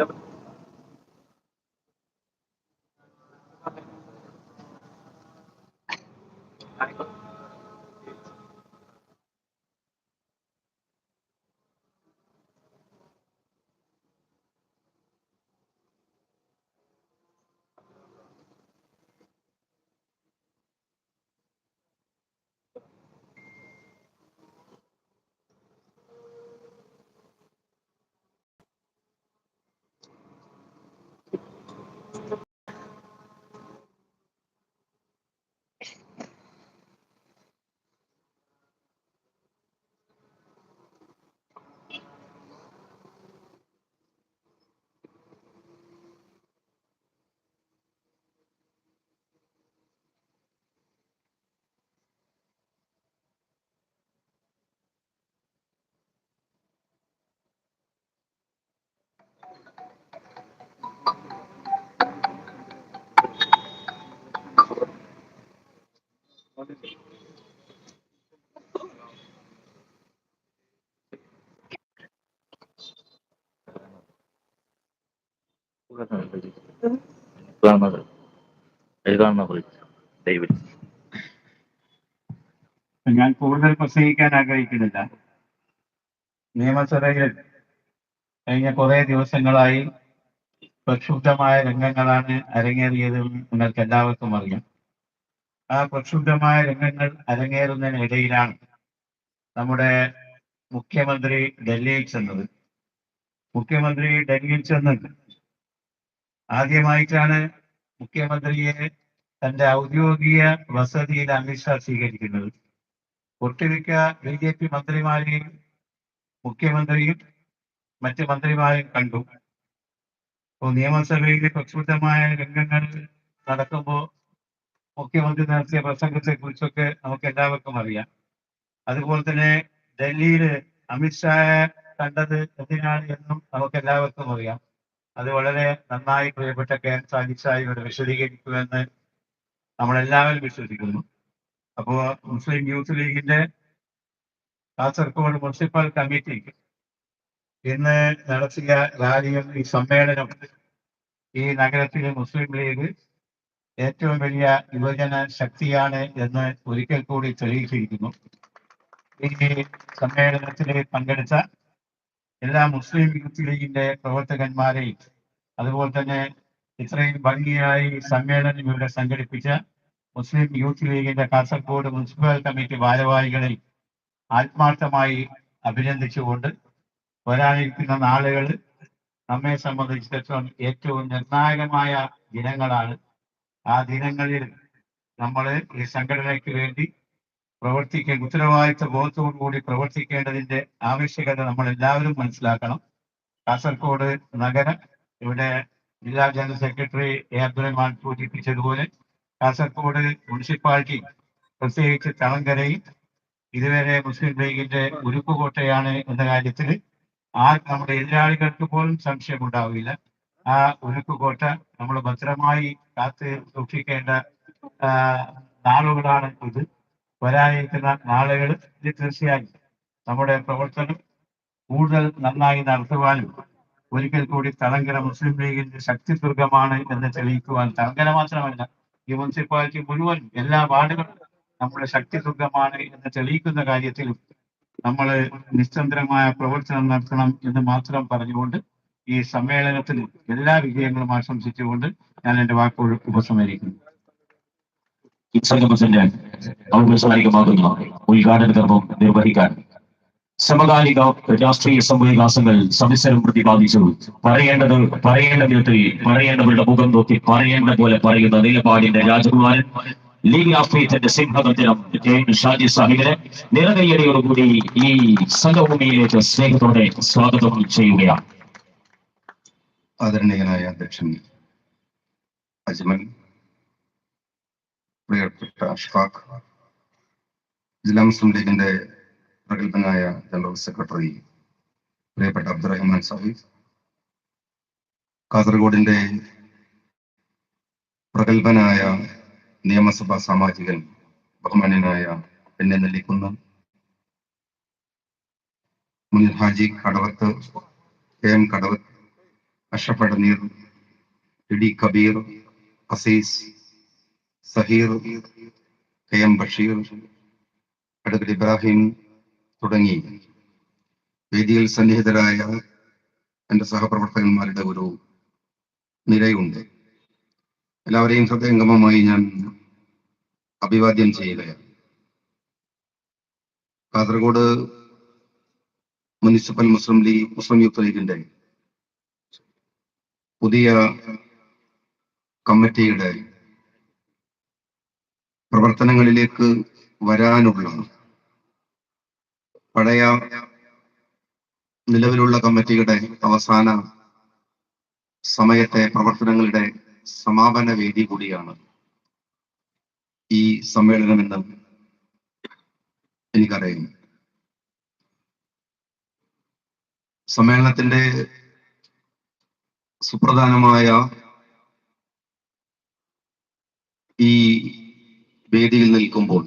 coming. ഞാൻ കൂടുതൽ പ്രസംഗിക്കാൻ ആഗ്രഹിക്കുന്നില്ല. നിയമസഭയിൽ കഴിഞ്ഞ കുറെ ദിവസങ്ങളായി പ്രക്ഷുബ്ധമായ രംഗങ്ങളാണ് അരങ്ങേറിയതെന്ന് നിങ്ങൾക്ക് എല്ലാവർക്കും അറിയാം. ആ പ്രക്ഷുബ്ധമായ രംഗങ്ങൾ അരങ്ങേറുന്നതിനിടയിലാണ് നമ്മുടെ മുഖ്യമന്ത്രി ഡൽഹിയിൽ ചെന്നത്. മുഖ്യമന്ത്രി ഡൽഹിയിൽ ചെന്ന് ആദ്യമായിട്ടാണ് മുഖ്യമന്ത്രിയെ തന്റെ ഔദ്യോഗിക വസതിയിൽ അമിത്ഷാ സ്വീകരിക്കുന്നത്. ഒട്ടുമിക്ക ബി ജെ പി മന്ത്രിമാരെയും മുഖ്യമന്ത്രിയും മറ്റ് മന്ത്രിമാരെയും കണ്ടു. അപ്പോൾ നിയമസഭയിൽ പ്രക്ഷുബ്ധമായ രംഗങ്ങൾ നടക്കുമ്പോൾ മുഖ്യമന്ത്രി നടത്തിയ പ്രസംഗത്തെ കുറിച്ചൊക്കെ നമുക്ക് എല്ലാവർക്കും അറിയാം. അതുപോലെ തന്നെ ഡൽഹിയിൽ അമിത്ഷായെ കണ്ടത് എന്തിനാണ് എന്നും നമുക്ക് എല്ലാവർക്കും അറിയാം. അത് വളരെ നന്നായി പ്രിയപ്പെട്ട കെ എൻ സാനിഷായി ഇവിടെ വിശദീകരിക്കുമെന്ന് നമ്മളെല്ലാവരും വിശ്വസിക്കുന്നു. അപ്പോ മുസ്ലിം യൂത്ത് ലീഗിന്റെ കാസർഗോഡ് മുനിസിപ്പൽ കമ്മിറ്റി ഇന്ന് നടത്തിയ റാലിയും ഈ സമ്മേളനം ഈ നഗരത്തിലെ മുസ്ലിം ലീഗ് ഏറ്റവും വലിയ യുവജന ശക്തിയാണ് എന്ന് ഒരിക്കൽ കൂടി തെളിയിച്ചിരിക്കുന്നു. ഈ സമ്മേളനത്തിൽ പങ്കെടുത്ത എല്ലാ മുസ്ലിം യൂത്ത് ലീഗിന്റെ പ്രവർത്തകന്മാരെയും അതുപോലെ തന്നെ ഇത്രയും ഭംഗിയായി സമ്മേളനം ഇവിടെ സംഘടിപ്പിച്ച മുസ്ലിം യൂത്ത് ലീഗിന്റെ കാസർഗോഡ് മുനിസിപ്പൽ കമ്മിറ്റി ഭാരവാഹികളെ ആത്മാർത്ഥമായി അഭിനന്ദിച്ചുകൊണ്ട് വരാനിരിക്കുന്ന നാളുകൾ നമ്മെ സംബന്ധിച്ചിടത്തോളം ഏറ്റവും നിർണായകമായ ദിനങ്ങളാണ്. ആ ദിനങ്ങളിൽ നമ്മൾ ഈ സംഘടനയ്ക്ക് വേണ്ടി പ്രവർത്തിക്കേണ്ട ഉത്തരവാദിത്വ ബോധത്തോടു കൂടി പ്രവർത്തിക്കേണ്ടതിന്റെ ആവശ്യകത നമ്മൾ എല്ലാവരും മനസ്സിലാക്കണം. കാസർഗോഡ് നഗരം ഇവിടെ ജില്ലാ ജനറൽ സെക്രട്ടറി എ അബ്ദുറഹ്മാൻ സൂചിപ്പിച്ചതുപോലെ കാസർഗോഡ് മുനിസിപ്പാലിറ്റി പ്രത്യേകിച്ച് തളങ്കരയിൽ ഇതുവരെ മുസ്ലിം ലീഗിന്റെ ഉരുക്കുകോട്ടയാണ് എന്ന കാര്യത്തിൽ ആ നമ്മുടെ എതിരാളികൾക്ക് പോലും സംശയമുണ്ടാവില്ല. ആ ഉരുക്കുകോട്ട നമ്മൾ ഭദ്രമായി കാത്ത് സൂക്ഷിക്കേണ്ട നാളുകളാണ് ഇത്. വരാനിരിക്കുന്ന നാളുകൾ ഇത് തീർച്ചയായും നമ്മുടെ പ്രവർത്തനം കൂടുതൽ നന്നായി നടത്തുവാനും ഒരിക്കൽ കൂടി തളങ്കര മുസ്ലിം ലീഗിന്റെ ശക്തി ദുർഗമാണ് എന്ന് തെളിയിക്കുവാൻ തളങ്കര മാത്രമല്ല ഈ മുനിസിപ്പാലിറ്റി മുഴുവൻ എല്ലാ വാർഡുകളും നമ്മുടെ ശക്തി ദുർഗമാണ് എന്ന് തെളിയിക്കുന്ന കാര്യത്തിലും നമ്മൾ നിശ്ചന്ദ്രമായ പ്രവർത്തനം നടത്തണം എന്ന് മാത്രം പറഞ്ഞുകൊണ്ട് ഈ സമ്മേളനത്തിൽ എല്ലാ വിജയങ്ങളും ആശംസിച്ചുകൊണ്ട് ഞാൻ എന്റെ വാക്കുകൾ ഔപചാരികമാകുന്ന ഉദ്ഘാടന കർമ്മം നിർവഹിക്കാൻ സമകാലിക രാഷ്ട്രീയ സംഭവവികാസങ്ങൾ സവിസ്തരം പ്രതിപാദിച്ചു. പറയേണ്ടത് പറയേണ്ട വിധത്തിൽ പറയേണ്ടവരുടെ മുഖം നോക്കി പറയേണ്ട പോലെ പറയുന്ന നിലപാടിന്റെ രാജകുമാരൻ ലീഗ് രാഷ്ട്രീയത്തിന്റെ എൻ ഷാജി സാഹിബിനെ നിറകയ്യടിയോടുകൂടി ഈ സംഘഭൂമിയിലേക്ക് സ്നേഹത്തോടെ സ്വാഗതം ചെയ്യുകയാണ്. ആദരണീയനായ അധ്യക്ഷൻ അജ്മൽ പ്രിയപ്പെട്ട അഷ്ഫാഖ് ജില്ലാ മുസ്ലിം ലീഗിന്റെ പ്രഗത്ഭനായ ജനറൽ സെക്രട്ടറി പ്രിയപ്പെട്ട അബ്ദുറഹ്മാൻ സാഹിബ് കാസർഗോഡിന്റെ പ്രഗത്ഭനായ നിയമസഭാ സാമാജികൻ ബഹുമാന്യനായ എന്നെ നെല്ലിക്കുന്ന മുൻ Haji Kadavath K M Kadavath Ashraf Adaneer ET Kabeer Azeez Zaheer K M Basheer Ibrahim തുടങ്ങി. വേദിയിൽ സന്നിഹിതരായ എന്റെ സഹപ്രവർത്തകന്മാരുടെ ഒരു നിരയുണ്ട്. എല്ലാവരെയും ഹൃദയംഗമമായി ഞാൻ അഭിവാദ്യം ചെയ്യുകയാണ്. കാസർഗോഡ് മുനിസിപ്പൽ മുസ്ലിം ലീഗ് മുസ്ലിം യൂത്ത് ലീഗിന്റെ പുതിയ കമ്മിറ്റിയുടെ പ്രവർത്തനങ്ങളിലേക്ക് വരാനുള്ള പഴയ നിലവിലുള്ള കമ്മിറ്റിയുടെ അവസാന സമയത്തെ പ്രവർത്തനങ്ങളുടെ സമാപന വേദി കൂടിയാണ് ഈ സമ്മേളനമെന്ന് എനിക്കറിയാം. സമ്മേളനത്തിന്റെ സുപ്രധാനമായ ഈ വേദിയിൽ നിൽക്കുമ്പോൾ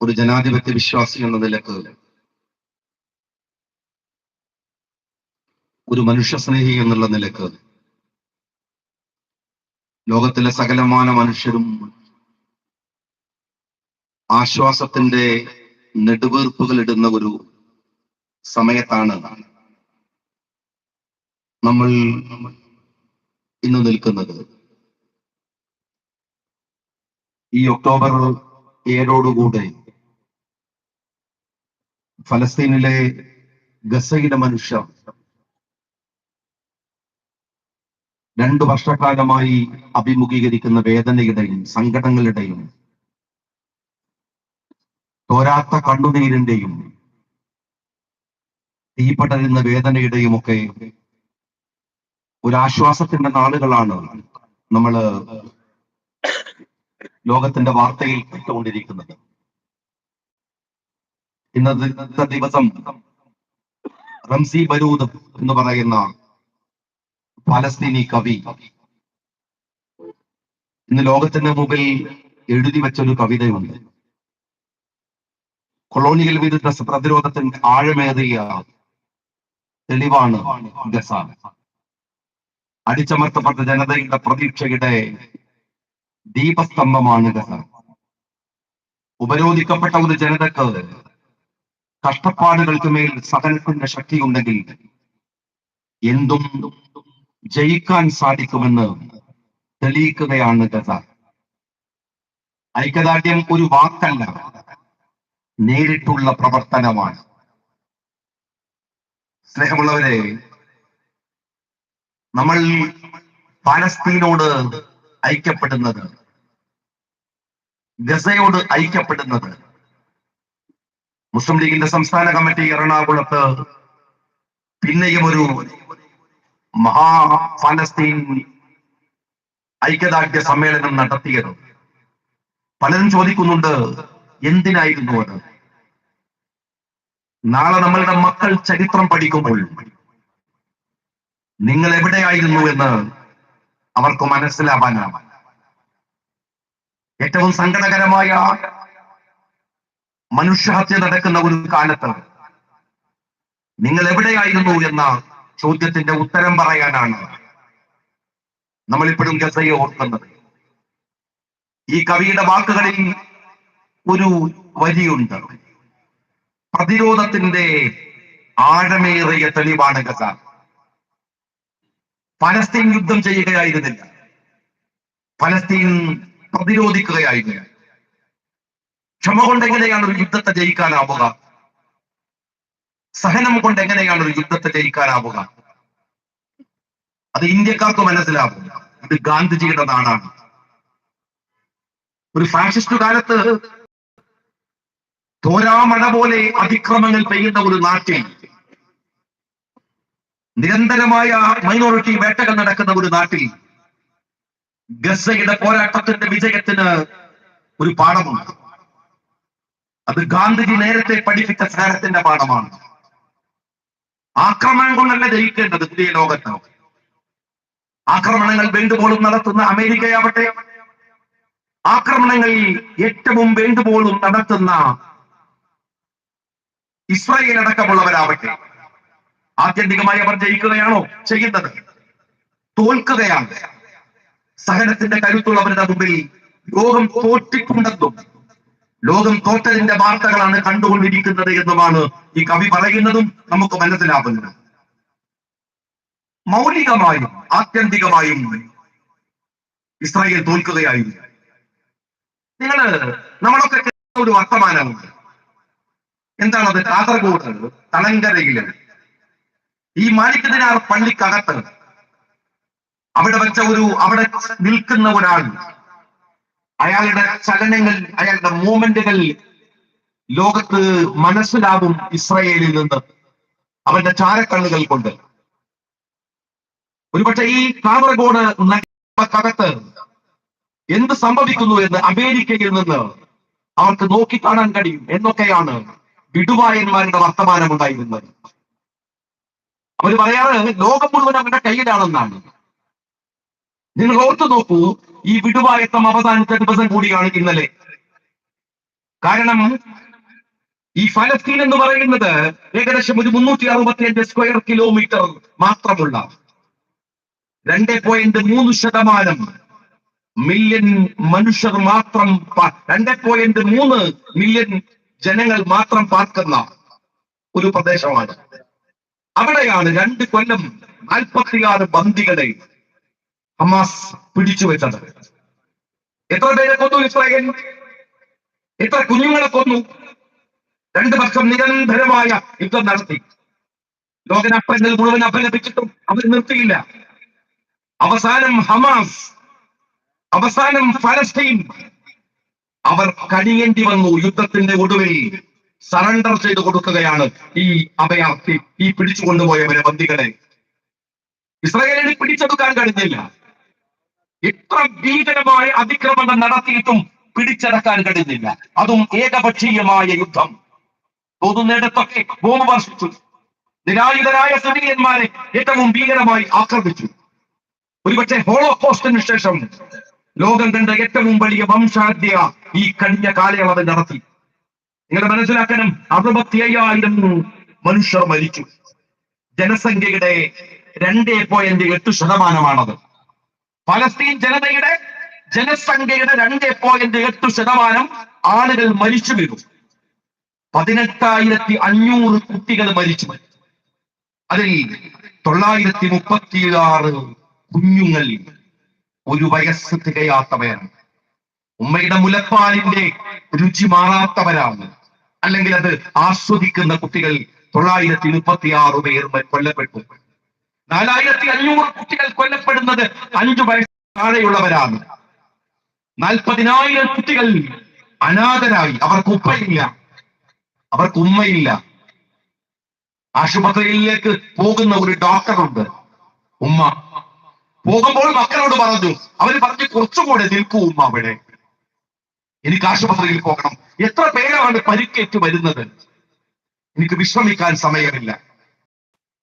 ഒരു ജനാധിപത്യ വിശ്വാസി എന്ന നിലയ്ക്ക് ഒരു മനുഷ്യസ്നേഹി എന്നുള്ള നിലയ്ക്ക് ലോകത്തിലെ സകലമാന മനുഷ്യരും ആശ്വാസത്തിന്റെ നെടുവീർപ്പുകൾ ഇടുന്ന ഒരു സമയത്താണ് നമ്മൾ ഇന്ന് നിൽക്കുന്നത് ഈ ഒക്ടോബർ ഏഴോടുകൂടെ ഫലസ്തീനിലെ ഗസയിലെ മനുഷ്യർ രണ്ടു വർഷക്കാലമായി അഭിമുഖീകരിക്കുന്ന വേദനയുടെയും സങ്കടങ്ങളുടെയും തോരാത്ത കണ്ണുനീരിന്റെയും തീപടരുന്ന വേദനയുടെയും ഒക്കെ ഒരു ആശ്വാസത്തിന്റെ നാളുകളാണ് നമ്മൾ ലോകത്തിന്റെ വാർത്തയിൽ കേട്ടുകൊണ്ടിരിക്കുന്നത്. ഇന്നത്തെ ഇന്നത്തെ ദിവസം റംസി ബരൂദ് എന്ന് പറയുന്ന പലസ്തീനി കവി ഇന്ന് ലോകത്തിന്റെ മുമ്പിൽ എഴുതി വെച്ചൊരു കവിതയുണ്ട്. കൊളോണിയൽ വിരുദ്ധ പ്രതിരോധത്തിന്റെ ആഴമേറിയ തെളിവാണ് ഗസ. അടിച്ചമർത്തപ്പെട്ട ജനതയുടെ പ്രതീക്ഷയുടെ ദീപസ്തംഭമാണ് ഗസ ഉപരോധിക്കപ്പെട്ട ഒരു ജനതക്ക് കഷ്ടപ്പാടുകൾക്ക് മേൽ സഹനത്തിന്റെ ശക്തിയുണ്ടെങ്കിൽ എന്തും ജയിക്കാൻ സാധിക്കുമെന്ന് തെളിയിക്കുകയാണ് ഗസ ഐക്യദാർഢ്യം ഒരു വാക്കല്ല നേരിട്ടുള്ള പ്രവർത്തനമാണ്. സ്നേഹമുള്ളവരെ നമ്മൾ പാലസ്തീനോട് ഐക്യപ്പെടുന്നത് ഗസയോട് ഐക്യപ്പെടുന്നത്. മുസ്ലിം ലീഗിന്റെ സംസ്ഥാന കമ്മിറ്റി എറണാകുളത്ത് പിന്നെയും ഒരു മഹാ ഫലസ്തീൻ ഐക്യദാർഢ്യ സമ്മേളനം നടത്തിയത്. പലരും ചോദിക്കുന്നുണ്ട് എന്തിനായിരുന്നു അത്? നാളെ നമ്മളുടെ മക്കൾ ചരിത്രം പഠിക്കുമ്പോൾ നിങ്ങൾ എവിടെയായിരുന്നു എന്ന് അവർക്ക് മനസ്സിലാവാനാണ് ഏറ്റവും സങ്കടകരമായ മനുഷ്യഹത്യ നടക്കുന്ന ഒരു കാലത്ത് നിങ്ങൾ എവിടെയായിരുന്നു എന്ന ചോദ്യത്തിന്റെ ഉത്തരം പറയാനാണ് നമ്മളിപ്പോഴും ഗസയെ ഓർക്കുന്നത്. ഈ കവിയുടെ വാക്കുകളിൽ ഒരു വരിയുണ്ട്. പ്രതിരോധത്തിന്റെ ആഴമേറിയ തെളിവാണ് ഗസ. ഫലസ്തീൻ യുദ്ധം ചെയ്യുകയായിരുന്നില്ല. പലസ്തീൻ പ്രതിരോധിക്കുകയായിരുന്നില്ല. ക്ഷമ കൊണ്ട് എങ്ങനെയാണ് ഒരു യുദ്ധത്തെ ജയിക്കാനാവുക? സഹനം കൊണ്ട് എങ്ങനെയാണ് ഒരു യുദ്ധത്തെ ജയിക്കാനാവുക? അത് ഇന്ത്യക്കാർക്ക് മനസ്സിലാവും. ഇത് ഗാന്ധിജിയുടെ നാടാണ്. ഒരു ഫാഷിസ്റ്റ് കാലത്ത് തോരാമഴ പോലെ അതിക്രമങ്ങൾ പെയ്യുന്ന ഒരു നാട്ടിൽ നിരന്തരമായ മൈനോറിറ്റി വേട്ടകൾ നടക്കുന്ന ഒരു നാട്ടിൽ ഗസയുടെ പോരാട്ടത്തിന്റെ വിജയത്തിന് ഒരു പാഠമുണ്ട്. അത് ഗാന്ധിജി നേരത്തെ പഠിപ്പിച്ച സ്നേഹത്തിന്റെ പാഠമാണ്. ആക്രമണം കൊണ്ടല്ല ജയിക്കേണ്ടത് പുതിയ ലോകത്ത്? ആക്രമണങ്ങൾ വേണ്ടുപോലും നടത്തുന്ന അമേരിക്കയാവട്ടെ ആക്രമണങ്ങളിൽ ഏറ്റവും വേണ്ടുപോലും നടത്തുന്ന ഇസ്രായേൽ അടക്കമുള്ളവരാവട്ടെ ആത്യന്തികമായി അവർ ജയിക്കുകയാണോ? ചെയ്യുന്നത് തോൽക്കുകയാണ്. സഹനത്തിന്റെ കരുത്തുള്ളവരുടെ മുമ്പിൽ ലോകം തോറ്റിട്ടുണ്ടെന്നും ലോകം തോറ്റതിന്റെ വാർത്തകളാണ് കണ്ടുകൊണ്ടിരിക്കുന്നത് എന്നുമാണ് ഈ കവി പറയുന്നതും നമുക്ക് മനസ്സിലാകുന്നത് മൗലികമായും ആത്യന്തികമായും ഇസ്രായേൽ തോൽക്കുകയായിരുന്നു. നിങ്ങൾ നമ്മളൊക്കെ ഒരു വർത്തമാനമുണ്ട്. എന്താണത് കാസർഗോഡ് തളങ്കരയിൽ ഈ മാലിക് ദിനാർ പള്ളിക്കകത്ത്. അവിടെ വെച്ച ഒരു അവിടെ നിൽക്കുന്ന ഒരാൾ അയാളുടെ ചലനങ്ങൾ അയാളുടെ മൂവ്മെന്റുകൾ ലോകത്ത് മനസ്സിലാകും ഇസ്രയേലിൽ നിന്ന് അവന്റെ ചാരക്കണ്ണുകൾ കൊണ്ട്. ഒരുപക്ഷെ ഈ കാസർഗോഡ് നഗരക്കകത്ത് എന്ത് സംഭവിക്കുന്നു എന്ന് അമേരിക്കയിൽ നിന്ന് അവർക്ക് നോക്കി കാണാൻ കഴിയും എന്നൊക്കെയാണ് വിടുവായന്മാരുടെ വർത്തമാനം ഉണ്ടായിരുന്നത് അവർ പറയാറ് ലോകം മുഴുവൻ അവരുടെ കയ്യിലാണെന്നാണ്. നിങ്ങൾ ഓർത്തു നോക്കൂ ഈ വിടുവായത്തം അവസാനിച്ച ദിവസം കൂടിയാണ് ഇന്നലെ കാരണം ഈ ഫലസ്തീൻ എന്ന് പറയുന്നത് ഏകദേശം ഒരു മുന്നൂറ്റി അറുപത്തി അഞ്ച് സ്ക്വയർ കിലോമീറ്റർ മാത്രമുള്ള രണ്ട് പോയിന്റ് മൂന്ന് ശതമാനം മില്യൺ മനുഷ്യർ മാത്രം രണ്ട് പോയിന്റ് മൂന്ന് മില്യൺ ജനങ്ങൾ മാത്രം പാർക്കുന്ന ഒരു പ്രദേശമാണ്. അവിടെയാണ് രണ്ട് കൊല്ലം നാൽപ്പത്തിയാറ് ബന്ദികളെ ഹമാസ് പിടിച്ചു വെച്ചത്. എത്ര പേരെ കൊന്നു ഇസ്രായേൽ? എത്ര കുഞ്ഞുങ്ങളെ കൊന്നു? രണ്ടു വർഷം നിരന്തരമായ യുദ്ധം നടത്തി. ലോകനപ്പങ്ങൾ മുഴുവൻ അപലപിച്ചിട്ടും അവർ നിർത്തിയില്ല. അവസാനം ഹമാസ് അവസാനം ഫലസ്തീൻ അവർ കഴിയേണ്ടി വന്നു യുദ്ധത്തിന്റെ ഒടുവിൽ. സറണ്ടർ ചെയ്തു കൊടുക്കുകയാണ് ഈ അഭയാർത്ഥി ഈ പിടിച്ചു കൊണ്ടുപോയവരെ ബന്ദികളെ ഇസ്രായേലിന് പിടിച്ചെടുക്കാൻ കഴിഞ്ഞില്ല. ഇത്ര ഭീകരമായ അതിക്രമങ്ങൾ നടത്തിയിട്ടും പിടിച്ചെടുക്കാൻ കഴിഞ്ഞില്ല. അതും ഏകപക്ഷീയമായ യുദ്ധം. തോന്നുന്നിടത്തൊക്കെ ബോംബ് വർഷിച്ചു. നിരായുധരായ സിവിലിയന്മാരെ ഏറ്റവും ഭീകരമായി ആക്രമിച്ചു. ഒരുപക്ഷെ ഹോളോകോസ്റ്റിന് ശേഷം ലോകം കണ്ട ഏറ്റവും വലിയ വംശാദ്യ ഈ കഴിഞ്ഞ കാലയളവിൽ നടത്തി. നിങ്ങൾ മനസ്സിലാക്കണം അറുപത്തി അയ്യായിരം മനുഷ്യർ മരിച്ചു. ജനസംഖ്യയുടെ രണ്ടേ പോയിന്റ് എട്ട് ശതമാനമാണത്. ഫലസ്തീൻ ജനതയുടെ ജനസംഖ്യയുടെ രണ്ടേ പോയിന്റ് എട്ട് ശതമാനം ആളുകൾ മരിച്ചു വീണു. പതിനെട്ടായിരത്തി അഞ്ഞൂറ് കുട്ടികൾ മരിച്ചു. അതിൽ തൊള്ളായിരത്തി മുപ്പത്തിയാറ് കുഞ്ഞുങ്ങൾ ഒരു വയസ്സ് തികയാത്തവരാണ് ഉമ്മയുടെ മുലപ്പാലിന്റെ രുചി മാറാത്തവരാണ്. അല്ലെങ്കിൽ അത് ആസ്വദിക്കുന്ന കുട്ടികൾ തൊള്ളായിരത്തി മുപ്പത്തി ആറ് പേർ കൊല്ലപ്പെട്ടു. നാലായിരത്തി അഞ്ഞൂറ് കുട്ടികൾ കൊല്ലപ്പെടുന്നത് അഞ്ചു വയസ്സ് താഴെയുള്ളവരാണ്. നാൽപ്പതിനായിരം കുട്ടികൾ അനാഥരായി. അവർക്ക് ഉപ്പയില്ല. അവർക്ക് ഉമ്മയില്ല. ആശുപത്രിയിലേക്ക് പോകുന്ന ഒരു ഡോക്ടറുണ്ട്. ഉമ്മ. പോകുമ്പോൾ മക്കളോട് പറഞ്ഞു അവർ പറഞ്ഞു കുറച്ചുകൂടെ നിൽക്കൂ ഉമ്മ അവിടെ. എനിക്ക് ആശുപത്രിയിൽ പോകണം. എത്ര പേരാണ് പരിക്കേറ്റ് വരുന്നത്? എനിക്ക് വിശ്രമിക്കാൻ സമയമില്ല.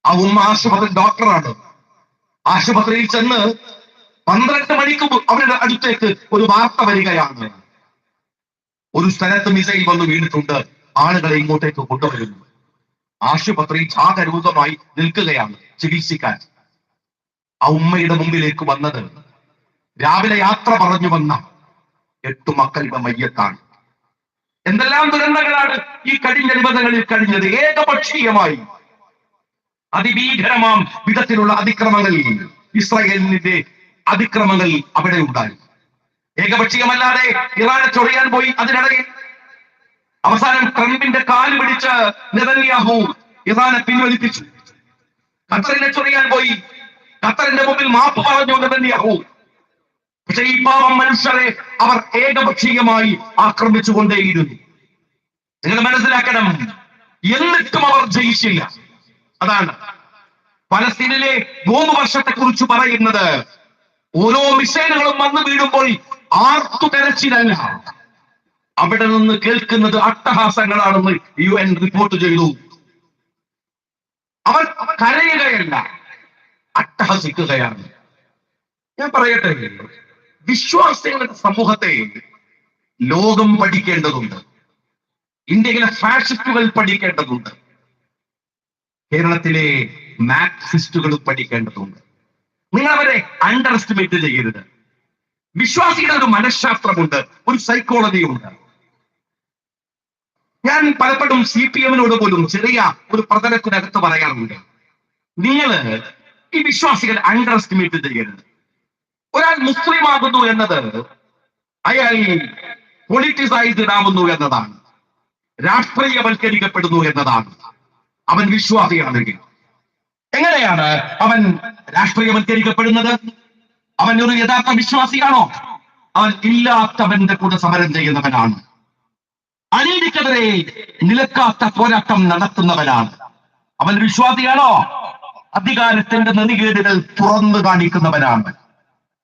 ആ ഉമ്മ ആശുപത്രി ഡോക്ടറാണ്. ആശുപത്രിയിൽ ചെന്ന് പന്ത്രണ്ട് മണിക്ക് അവരുടെ അടുത്തേക്ക് ഒരു വാർത്ത വരികയാണ്. ഒരു സ്ഥലത്ത് മിസൈൽ വന്ന് വീണിട്ടുണ്ട്. ആളുകളെ ഇങ്ങോട്ടേക്ക് കൊണ്ടുവരുന്നു. ആശുപത്രി ജാഗരൂകമായി നിൽക്കുകയാണ് ചികിത്സിക്കാൻ. ആ ഉമ്മയുടെ മുമ്പിലേക്ക് വന്നത്. രാവിലെ യാത്ര പറഞ്ഞു വന്ന എട്ട് മക്കളുടെ മയ്യത്താണ്. എന്തെല്ലാം ദുരന്തങ്ങളാണ് ഈ കഴിഞ്ഞ നിബന്ധനകളിൽ കഴിഞ്ഞത്? ഏകപക്ഷീയമായി. അതിഭീകരമാം വിധത്തിലുള്ള അതിക്രമങ്ങൾ ഇസ്രായേലിന്റെ അതിക്രമങ്ങൾ അവിടെ ഉണ്ടായി. ഏകപക്ഷീയമല്ലാതെ ഇറാനെ ചൊറിയാൻ പോയി അതിനിടയിൽ. അവസാനം ട്രംപിന്റെ കാൽ പിടിച്ച നെതന്യാഹു ഇറാനെ പിൻവലിപ്പിച്ചു. ഖത്തറിനെ ചൊറിയാൻ പോയി. ഖത്തറിന്റെ മുമ്പിൽ മാപ്പ് പറഞ്ഞു നെതന്യാഹു. പക്ഷെ ഈ പാവം മനുഷ്യരെ അവർ ഏകപക്ഷീയമായി ആക്രമിച്ചുകൊണ്ടേയിരുന്നു. നിങ്ങൾ മനസ്സിലാക്കണം എന്നിട്ടും അവർ ജയിച്ചില്ല. അതാണ് പലസ്തീനിലെ മൂന്ന് വർഷത്തെ കുറിച്ച് പറയുന്നത്. ഓരോ മിസൈലുകളും വന്ന് വീഴുമ്പോൾ ആർത്തു തെരച്ചിലല്ല. അവിടെ നിന്ന് കേൾക്കുന്നത് അട്ടഹാസങ്ങളാണെന്ന് യു എൻ റിപ്പോർട്ട് ചെയ്തു. അവർ കരയുകയല്ല അട്ടഹസിക്കുകയാണ്. ഞാൻ പറയട്ടെ വിശ്വാസികളുടെ സമൂഹത്തെ ലോകം പഠിക്കേണ്ടതുണ്ട്. ഇന്ത്യയിലെ ഫാഷിസ്റ്റുകൾ പഠിക്കേണ്ടതുണ്ട്. കേരളത്തിലെ മാക്സിസ്റ്റുകൾ പഠിക്കേണ്ടതുണ്ട്. നിങ്ങൾ അവരെ അണ്ടർ എസ്റ്റിമേറ്റ് ചെയ്യരുത്. വിശ്വാസികളുടെ ഒരു മനഃശാസ്ത്രമുണ്ട് ഒരു സൈക്കോളജി ഉണ്ട് ഞാൻ പലപ്പോഴും സി പി എമ്മിനോട് പോലും ചെറിയ ഒരു പ്രതലത്തിനകത്ത് പറയാറുണ്ട്. നിങ്ങൾ ഈ വിശ്വാസികൾ അണ്ടർ എസ്റ്റിമേറ്റ് ചെയ്യരുത്. ഒരാൾ മുസ്ലിം ആകുന്നു എന്നത് അയാൾ പൊളിറ്റിസൈസ്ഡ് ആവുന്നു എന്നതാണ്. രാഷ്ട്രീയവൽക്കരിക്കപ്പെടുന്നു എന്നതാണ്. അവൻ വിശ്വാസിയാണെങ്കിൽ. എങ്ങനെയാണ് അവൻ രാഷ്ട്രീയവൽക്കരിക്കപ്പെടുന്നത്? അവൻ ഒരു യഥാർത്ഥ വിശ്വാസിയാണോ? അവൻ ഇല്ലാത്തവന്റെ കൂടെ സമരം ചെയ്യുന്നവനാണ്. അനീതിക്കെതിരെ നിലക്കാത്ത പോരാട്ടം നടത്തുന്നവനാണ്. അവൻ വിശ്വാസിയാണോ? അധികാരത്തിന്റെ നദികേടുകൾ തുറന്നു കാണിക്കുന്നവനാണ്.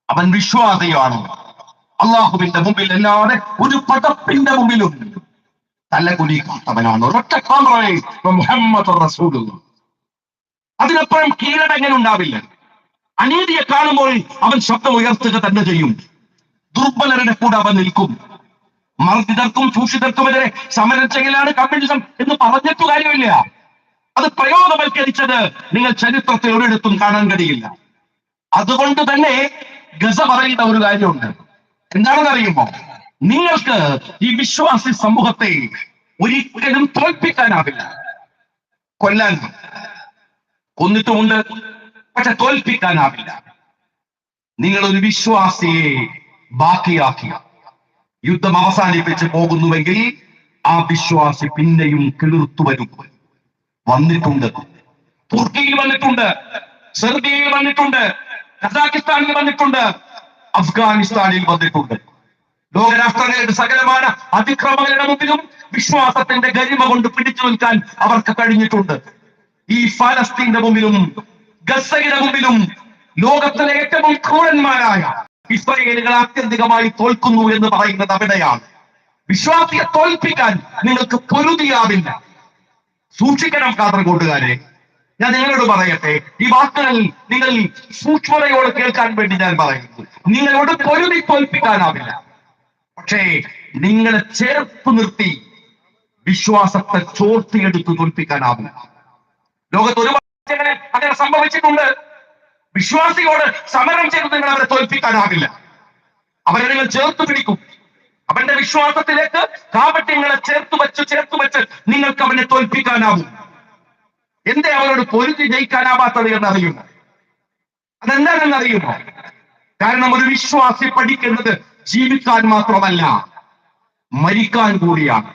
അവൻ വിശ്വാസിയാണ്. അള്ളാഹുവിന്റെ മുമ്പിൽ അല്ലാതെ ഒരു പടപ്പിന്റെ മുമ്പിലും തലകുലിക്കാത്തവനാണ് ഒരൊറ്റ കോംപ്രമൈസ് മുഹമ്മദ് റസൂലുള്ള. അതിനപ്പുറം കീഴടങ്ങൻ ഉണ്ടാവില്ല? അനീതിയെ കാണുമ്പോൾ അവൻ ശബ്ദം ഉയർത്തുക തന്നെ ചെയ്യും. ദുർബലരുടെ കൂടെ അവൻ നിൽക്കും. മർദ്ദിതർക്കും ചൂഷിതർക്കുമെതിരെ സമരം ചെയ്യലാണ് കമ്മ്യൂണിസം എന്ന് പറഞ്ഞിട്ട് കാര്യമില്ല. അത് പ്രയോഗവൽക്കരിച്ചത് നിങ്ങൾ ചരിത്രത്തിൽ ഒരിടത്തും കാണാൻ കഴിയില്ല. അതുകൊണ്ട് തന്നെ ഗസ പറയുന്ന ഒരു കാര്യമുണ്ട്. എന്താണെന്ന് അറിയുമോ നിങ്ങൾക്ക് ഈ വിശ്വാസി സമൂഹത്തെ ഒരിക്കലും തോൽപ്പിക്കാനാവില്ല. കൊല്ലാൻ കൊന്നിട്ടുമുണ്ട് പക്ഷെ തോൽപ്പിക്കാനാവില്ല. നിങ്ങൾ ഒരു വിശ്വാസിയെ ബാക്കിയാക്കി യുദ്ധം അവസാനിപ്പിച്ച് പോകുന്നുവെങ്കിൽ ആ വിശ്വാസി പിന്നെയും കിളിർത്തു വരും. വന്നിട്ടുണ്ട്. തുർക്കിയിൽ വന്നിട്ടുണ്ട്. സെർബിയയിൽ വന്നിട്ടുണ്ട്. കസാഖിസ്ഥാനിൽ വന്നിട്ടുണ്ട്. അഫ്ഗാനിസ്ഥാനിൽ വന്നിട്ടുണ്ട്. ലോകരാഷ്ട്രങ്ങളുടെ സകലമായ അതിക്രമങ്ങളുടെ മുമ്പിലും വിശ്വാസത്തിന്റെ ഗരിമ കൊണ്ട് പിടിച്ചു നിൽക്കാൻ അവർക്ക് കഴിഞ്ഞിട്ടുണ്ട്. ഈ ഫലസ്തീന്റെ മുമ്പിലും ഗസയുടെ മുമ്പിലും ലോകത്തിലെ ഏറ്റവും ക്രൂരന്മാരായ ഇസ്രയേലുകൾ ആത്യന്തികമായി തോൽക്കുന്നു എന്ന് പറയുന്നത് അവിടെയാണ്. വിശ്വാസിയെ തോൽപ്പിക്കാൻ നിങ്ങൾക്ക് പൊരുതിയാവില്ല. സൂക്ഷിക്കണം കാസർഗോട്ടുകാരെ ഞാൻ നിങ്ങളോട് പറയട്ടെ ഈ വാക്കുകൾ നിങ്ങൾ സൂക്ഷ്മതയോട് കേൾക്കാൻ വേണ്ടി ഞാൻ പറയുന്നു. നിങ്ങളോട് പൊരുതി തോൽപ്പിക്കാനാവില്ല. പക്ഷേ നിങ്ങളെ ചേർത്ത് നിർത്തി വിശ്വാസത്തെ ചോർത്തിയെടുത്ത് തോൽപ്പിക്കാനാവില്ല. ലോകത്ത് ഒരുപാട് അങ്ങനെ സംഭവിച്ചിട്ടുണ്ട്. വിശ്വാസിയോട് സമരം ചെയ്ത് നിങ്ങൾ അവരെ തോൽപ്പിക്കാനാവില്ല. അവരെ നിങ്ങൾ ചേർത്ത് പിടിക്കും. അവന്റെ വിശ്വാസത്തിലേക്ക് കാപട്യങ്ങളെ ചേർത്ത് വെച്ച് ചേർത്ത് വെച്ച് നിങ്ങൾക്ക് അവനെ തോൽപ്പിക്കാനാവും. എന്തേ അവരോട് പൊരുതി ജയിക്കാനാവാത്തത് എന്ന് അറിയുന്നു അതെന്താണെന്ന് അറിയുമോ കാരണം ഒരു വിശ്വാസി പഠിക്കുന്നത് ജീവിക്കാൻ മാത്രമല്ല മരിക്കാൻ കൂടിയാണ്.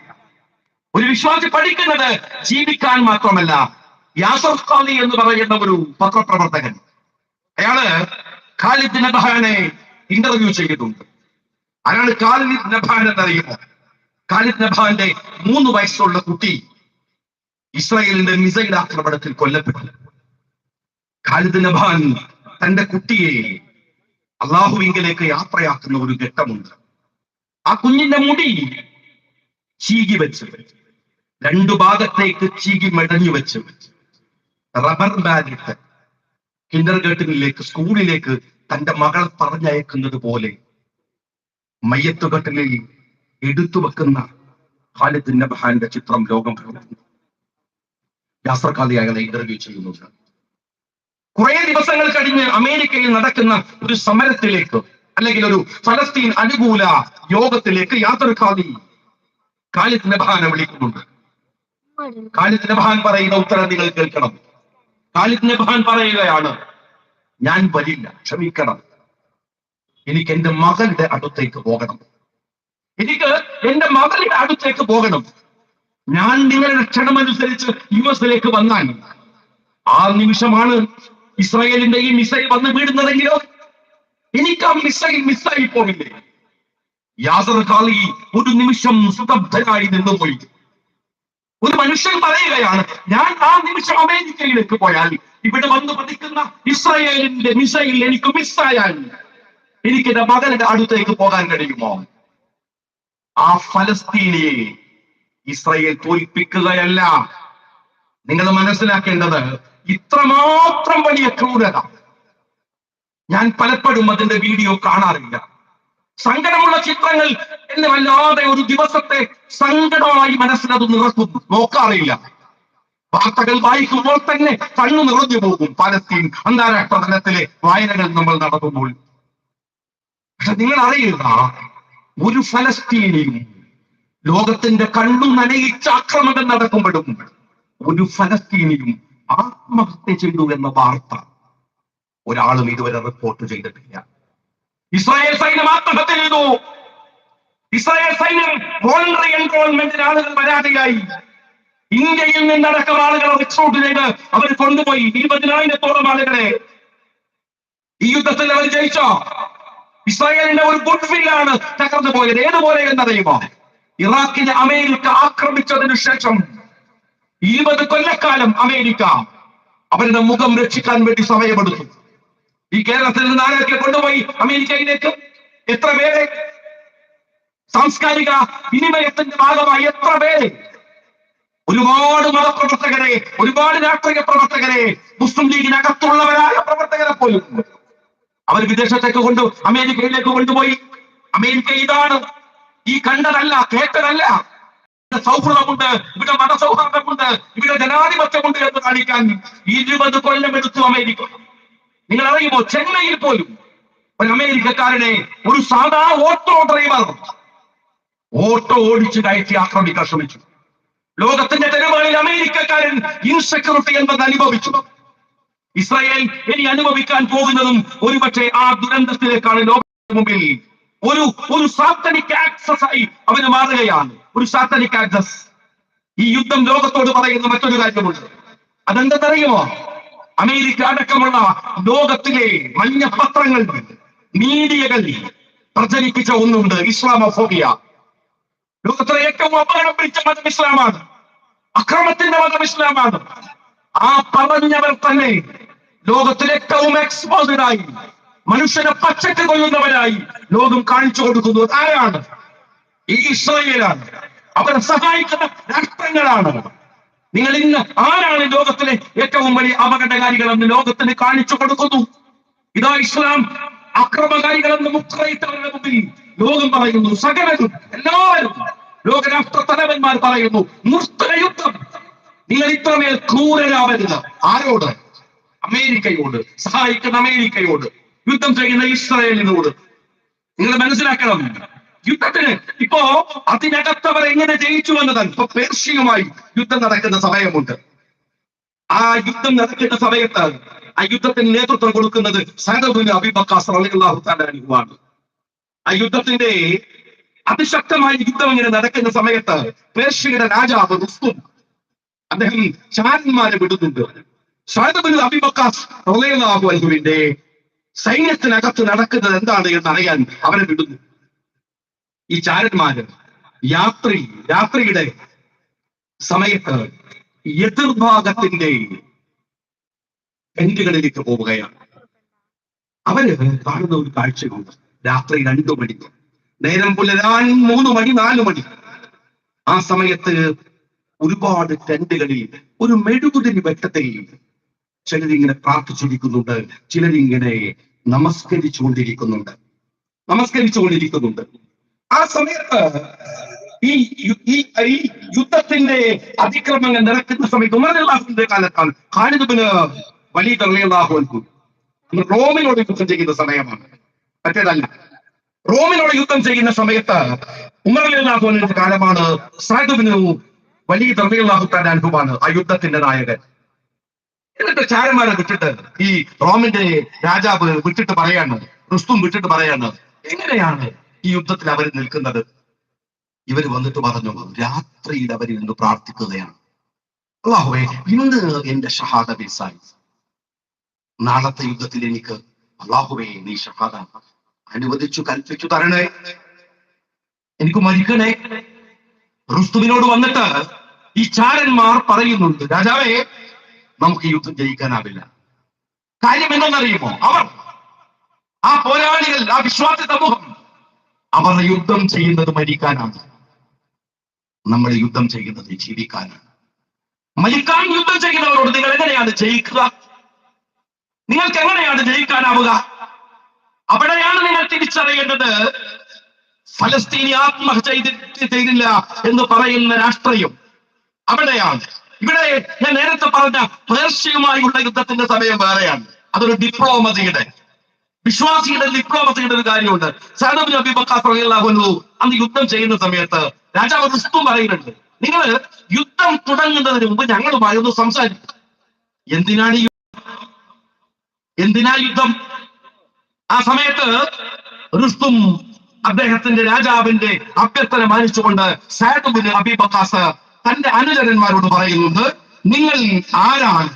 ഒരു വിശ്വാസി പഠിക്കുന്നത് ജീവിക്കാൻ മാത്രമല്ല യാസർ ഖാലി എന്ന് പറയുന്ന ഒരു പത്രപ്രവർത്തകൻ അയാൾ ഖാലിദ് നബഹാനെ ഇന്റർവ്യൂ ചെയ്തിട്ടുണ്ട്. അയാൾ ഖാലിദ് നബാൻ എന്നറിയുമോ? ഖാലിദ് നബാന്റെ മൂന്ന് വയസ്സുള്ള കുട്ടി ഇസ്രായേലിന്റെ മിസൈൽ ആക്രമണത്തിൽ കൊല്ലപ്പെട്ടു. ഖാലിദ് നബാൻ തന്റെ കുട്ടിയെ അള്ളാഹുവിങ്കിലേക്ക് യാത്രയാക്കുന്ന ഒരു ഘട്ടമുണ്ട്. ആ കുഞ്ഞിന്റെ മുടി ചീകി വെച്ച് രണ്ടു ഭാഗത്തേക്ക് ചീകി മെടഞ്ഞു വെച്ച് റബ്ബർ ബാൻഡ് ഇട്ട് കിൻഡർ ഗേട്ടിനിലേക്ക് സ്കൂളിലേക്ക് തന്റെ മകൾ പറഞ്ഞയക്കുന്നത് പോലെ മയ്യത്തുകട്ടിലിൽ എടുത്തു വെക്കുന്ന ഖാലിദ് നബഹാന്റെ ചിത്രം ലോകം കണ്ടു യാസർ അയാളെ ഇന്റർവ്യൂ ചെയ്യുന്നത്. കുറെ ദിവസങ്ങൾ കഴിഞ്ഞ് അമേരിക്കയിൽ നടക്കുന്ന ഒരു സമരത്തിലേക്ക് അല്ലെങ്കിൽ ഒരു ഫലസ്തീൻ അനുകൂല യോഗത്തിലേക്ക് യാസർ ഖാദി ഖാലിദ് നബഹാനെ വിളിക്കുന്നുണ്ട്. ഖാലിദ് നബഹാൻ പറയുന്ന ഉത്തരം നിങ്ങൾ കേൾക്കണം. ഖാലിദ് നബഹാൻ പറയുകയാണ് ഞാൻ വരില്ല ക്ഷമിക്കണം. എനിക്ക് എന്റെ മകളുടെ അടുത്തേക്ക് പോകണം. എനിക്ക് എന്റെ മകളുടെ അടുത്തേക്ക് പോകണം. ഞാൻ നിങ്ങളുടെ ക്ഷണമനുസരിച്ച് യു എസിലേക്ക് വന്നാൽ ആ നിമിഷമാണ് ഇസ്രായേലിന്റെ ഈ മിസൈൽ വന്ന് വീടുന്നതെങ്കിലോ എനിക്ക് ആ മിസൈൽ മിസ്സായി പോകില്ലേ യാസർ ഒരു നിമിഷം സുതബ്ധനായി നിന്നുപോയി. ഒരു മനുഷ്യൻ പറയുകയാണ് ഞാൻ ആ നിമിഷം അമേരിക്കയിലേക്ക് പോയാൽ ഇവിടെ വന്ന് പതിക്കുന്ന ഇസ്രായേലിന്റെ മിസൈൽ എനിക്ക് മിസ്സായാൽ എനിക്ക് എന്റെ മകന്റെ അടുത്തേക്ക് പോകാൻ കഴിയുമോ? ആ ഫലസ്തീനിയെ ഇസ്രായേൽ തോൽപ്പിക്കുകയല്ല. നിങ്ങൾ മനസ്സിലാക്കേണ്ടത് ഇത്രമാത്രം വലിയ ക്രൂരത. ഞാൻ പലപ്പോഴും അതിന്റെ വീഡിയോ കാണാറില്ല. സങ്കടമുള്ള ചിത്രങ്ങൾ എന്നെ വല്ലാതെ ഒരു ദിവസത്തെ സങ്കടമായി മനസ്സിലത് നിറക്കുന്നു. നോക്കാറില്ല. വാർത്തകൾ വായിക്കുമ്പോൾ തന്നെ കണ്ണു നിറഞ്ഞു പോകും. പലസ്തീൻ അന്താരാഷ്ട്ര തലത്തിലെ വായനകൾ നമ്മൾ നടത്തുമ്പോൾ. പക്ഷെ നിങ്ങൾ അറിയുക ഒരു ഫലസ്തീനിയും ലോകത്തിന്റെ കണ്ണും നനയിച്ച ആക്രമണം നടക്കുമ്പോഴും ഒരു ഫലസ്തീനിയും ആത്മഹത്യ ചെയ്തു എന്ന വാർത്ത ഒരാളും ഇതുവരെ റിപ്പോർട്ട് ചെയ്തിട്ടില്ല. ഇസ്രായേൽ സൈന്യം ആത്മഹത്യ ചെയ്തു. ഇസ്രായേൽ സൈന്യം വോളണ്ടറി എൻറോൾമെന്റിന് ആളുകൾ പരാതിയായി. ഇന്ത്യയിൽ നിന്നടക്കം ആളുകളെ റിക്രൂട്ട് ചെയ്ത് അവർ കൊണ്ടുപോയി. ഇരുപതിനായിരത്തോളം ആളുകളെ. ഈ യുദ്ധത്തിൽ അവർ ജയിച്ചോ? ഇസ്രായേലിന്റെ ഒരു ഗുഡ് ഗുഡ്വില്ലാണ് തകർന്നു പോയത് ഏതുപോലെ എന്നറിയുമോ? ഇറാഖിനെ അമേരിക്ക ആക്രമിച്ചതിനു ശേഷം ഇരുപത് കൊല്ലക്കാലം അമേരിക്ക അവരുടെ മുഖം രക്ഷിക്കാൻ വേണ്ടി സമയമെടുത്തു. ഈ കേരളത്തിൽ നിന്ന് ആരൊക്കെ കൊണ്ടുപോയി അമേരിക്കയിലേക്ക് എത്ര പേരെ? സാംസ്കാരിക വിനിമയത്തിന്റെ ഭാഗമായി എത്ര പേരെ? ഒരുപാട് മതപ്രവർത്തകരെ ഒരുപാട് രാഷ്ട്രീയ പ്രവർത്തകരെ മുസ്ലിം ലീഗിനകത്തുള്ളവരായ പ്രവർത്തകരെ പോലും അവർ വിദേശത്തേക്ക് കൊണ്ട് അമേരിക്കയിലേക്ക് കൊണ്ടുപോയി. അമേരിക്ക ഇതാണ് ഈ കണ്ടതല്ല കേട്ടതല്ല. സൗഹൃദമുണ്ട് ഇവിടെ മതസൗഹാർദ്ദമുണ്ട് ഇവിടെ ജനാധിപത്യമുണ്ട് എന്ന് കാണിക്കാൻ ഇരുപത് കൊല്ലം എടുത്തു അമേരിക്ക. നിങ്ങൾ അറിയുമോ ചെന്നൈയിൽ പോലും ഒരു അമേരിക്കക്കാരനെ ഒരു സാധാ ഓട്ടോ ഡ്രൈവർ ഓട്ടോ ഓടിച്ച് കയറ്റി ആക്രമിക്കാൻ ശ്രമിച്ചു. ലോകത്തിന്റെ തെരുവുകളിൽ അമേരിക്കക്കാരൻ ഇൻസെക്യൂരിറ്റി എന്നത് അനുഭവിച്ചു. ഇസ്രായേൽ ഇനി അനുഭവിക്കാൻ പോകുന്നതും ഒരുപക്ഷെ ആ ദുരന്തത്തിലേക്കാണ് ലോകത്തിന് മുമ്പിൽ ഒരു ഒരു സാത്തനിക് ആക്സസ് ആയി അവന് മാറുകയാണ്. ഒരു സാത്തനിക് ആക്സസ് ഈ യുദ്ധം ലോകത്തോട് പറയുന്ന മറ്റൊരു കാര്യമുണ്ട്. അതെന്തെന്നറിയുമോ? അമേരിക്ക അടക്കമുള്ള ലോകത്തിലെ മഞ്ഞ പത്രങ്ങൾ മീഡിയകൾ പ്രചരിപ്പിച്ച ഒന്നുണ്ട് ഇസ്ലാമോഫോബിയ. ലോകത്തിലെ ഏറ്റവും അപകടം പിടിച്ച മതം ഇസ്ലാമാണ്. അക്രമത്തിന്റെ മതം ഇസ്ലാമാണ്. ആ പറഞ്ഞവർ തന്നെ ലോകത്തിലെ ഏറ്റവും എക്സ്പോസ്ഡ് ആയി മനുഷ്യനെ പച്ചക്ക് കൊല്ലുന്നവരായി ലോകം കാണിച്ചു കൊടുക്കുന്നത് ആരാണ്? ഈ ഇസ്രായേലാണ്. അവരെ സഹായിക്കുന്ന രാഷ്ട്രങ്ങളാണ് നിങ്ങൾ ഇന്ന് ആരാണ് ലോകത്തിലെ ഏറ്റവും വലിയ അപകടകാരികളെന്ന് ലോകത്തിന് കാണിച്ചു കൊടുക്കുന്നു? ഇതാ ഇസ്ലാം അക്രമകാരികളെന്ന് മുക്രയിട്ടവരുടെ മുമ്പിൽ ലോകം പറയുന്നു. സകലരും എല്ലാവരും ലോകരാഷ്ട്ര തലവന്മാർ പറയുന്നു നിർത്തല യുദ്ധം നിങ്ങൾ ഇത്രമേൽ ക്രൂരരാവരുത്. ആരോട്? അമേരിക്കയോട്. സഹായിക്കുന്ന അമേരിക്കയോട്. യുദ്ധം ചെയ്യുന്ന ഇസ്രായേലിനോട്. നിങ്ങൾ മനസ്സിലാക്കണം. യുദ്ധത്തിന് ഇപ്പോ അതിനകത്തവർ എങ്ങനെ ജയിച്ചു എന്നതാണ്. ഇപ്പൊ പേർഷ്യയുമായി യുദ്ധം നടക്കുന്ന സമയമുണ്ട്. ആ യുദ്ധം നടക്കുന്ന സമയത്ത് ആ യുദ്ധത്തിന് നേതൃത്വം കൊടുക്കുന്നത് സഹദബിന് അനുഭവമാണ് ആ യുദ്ധത്തിന്റെ അതിശക്തമായ യുദ്ധം ഇങ്ങനെ നടക്കുന്ന സമയത്ത് പേർഷ്യയുടെ രാജാവ് റുസ്തും അദ്ദേഹം ചാരന്മാരെ വിടുന്നുണ്ട്. ഷാദബിൻ അബിബക്കാസ് റളിയല്ലാഹുവിന്റെ സൈന്യത്തിനകത്ത് നടക്കുന്നത് എന്താണ് എന്ന് അറിയാൻ അവരെ വിടുന്നു. ഈ ചാരന്മാര് രാത്രി രാത്രിയുടെ സമയത്ത് എതിർഭാഗത്തിന്റെ ടെന്റുകളിലേക്ക് പോവുകയാണ്. അവർ കാണുന്ന ഒരു കാഴ്ചയുണ്ട്. രാത്രി രണ്ടു മണി. നേരം പുലരാൻ മൂന്ന് മണി നാല് മണി. ആ സമയത്ത് ഒരുപാട് ടെന്റുകളിൽ ഒരു മെഴുകുതിരി വെട്ടത്തിൽ ചിലരിങ്ങനെ പ്രാർത്ഥിച്ചിരിക്കുന്നുണ്ട് ചിലരിങ്ങനെ നമസ്കരിച്ചുകൊണ്ടിരിക്കുന്നുണ്ട്. നമസ്കരിച്ചുകൊണ്ടിരിക്കുന്നുണ്ട്. ആ സമയത്ത് ഈ ഈ യുദ്ധത്തിന്റെ അതിക്രമങ്ങൾ നടക്കുന്ന സമയത്ത് ഉമർലാഹുവിന്റെ കാലത്താണ് ഖാലിദുബിന് വലിയ തെളിയാഹു റോമിനോട് യുദ്ധം ചെയ്യുന്ന സമയമാണ്. മറ്റേതല്ല റോമിനോട് യുദ്ധം ചെയ്യുന്ന സമയത്ത് ഉമർലാഹുവിന്റെ കാലമാണ് സാഹിബിന് വലിയ തെളിയാഹുത്താൻ അനുഭവമാണ് ആ യുദ്ധത്തിന്റെ നായകൻ. എന്നിട്ട് ചാരന്മാരെ വിട്ടിട്ട് ഈ റോമിന്റെ രാജാവ് വിട്ടിട്ട് പറയാണ് റുസ്തും വിട്ടിട്ട് പറയാണ് എങ്ങനെയാണ് ഈ യുദ്ധത്തിൽ അവർ നിൽക്കുന്നത്? ഇവർ വന്നിട്ട് പറഞ്ഞു രാത്രിയിൽ അവരിരുന്ന് പ്രാർത്ഥിക്കുകയാണ്. അള്ളാഹുവേ ഇന്ന് എന്റെ ഷഹാദ ബേസായി നാളത്തെ യുദ്ധത്തിൽ എനിക്ക് അള്ളാഹുവേ നീ ഷഹാദ അനുവദിച്ചു കൽപ്പിച്ചു തരണേ. എനിക്ക് മരിക്കണേ. റുസ്തുവിനോട് വന്നിട്ട് ഈ ചാരന്മാർ പറയുന്നുണ്ട് രാജാവേ നമുക്ക് യുദ്ധം ജയിക്കാനാവില്ല. കാര്യം എന്തെന്നറിയുമോ അവർ ആ പോരാളികൾ ആ വിശ്വാസി സമൂഹം അവർ യുദ്ധം ചെയ്യുന്നത് മരിക്കാനാണ്. നമ്മൾ യുദ്ധം ചെയ്യുന്നത് ജീവിക്കാനാണ്. മരിക്കാൻ യുദ്ധം ചെയ്യുന്നവരോട് നിങ്ങൾ എങ്ങനെയാണ് ജയിക്കുക? നിങ്ങൾക്ക് എങ്ങനെയാണ് ജയിക്കാനാവുക? അവിടെയാണ് നിങ്ങൾ തിരിച്ചറിയേണ്ടത്. ഫലസ്തീനി ആത്മഹത്യ ചെയ്തില്ല എന്ന് പറയുന്ന രാഷ്ട്രീയം അവിടെയാണ്. ഇവിടെ ഞാൻ നേരത്തെ പറഞ്ഞ പേർഷ്യയുമായുള്ള യുദ്ധത്തിന്റെ സമയം വേറെയാണ്. അതൊരു ഡിപ്ലോമസിയുടെ വിശ്വാസിയുടെ ഡിപ്ലോമസിയുടെ ഒരു കാര്യമുണ്ട്. സാദബ് നബി ബക്കാഹുന്നു അന്ന് യുദ്ധം ചെയ്യുന്ന സമയത്ത് രാജാവ് റിസ്തും പറയുന്നുണ്ട്. നിങ്ങൾ യുദ്ധം തുടങ്ങുന്നതിന് മുമ്പ് ഞങ്ങളുമായി ഒന്ന് സംസാരിക്കും. എന്തിനാണ് ഈ? എന്തിനാ യുദ്ധം? ആ സമയത്ത് റിസ്തും അദ്ദേഹത്തിന്റെ രാജാവിന്റെ അഭ്യർത്ഥന മാനിച്ചുകൊണ്ട് സാദബിന് അബിബക്കാസ് തന്റെ അനുചരന്മാരോട് പറയുന്നുണ്ട് നിങ്ങൾ ആരാണ്?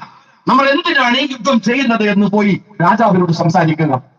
നമ്മൾ എന്തിനാണ് ഈ യുദ്ധം ചെയ്യുന്നത്? എന്ന് പോയി രാജാവിനോട് സംസാരിക്കുക.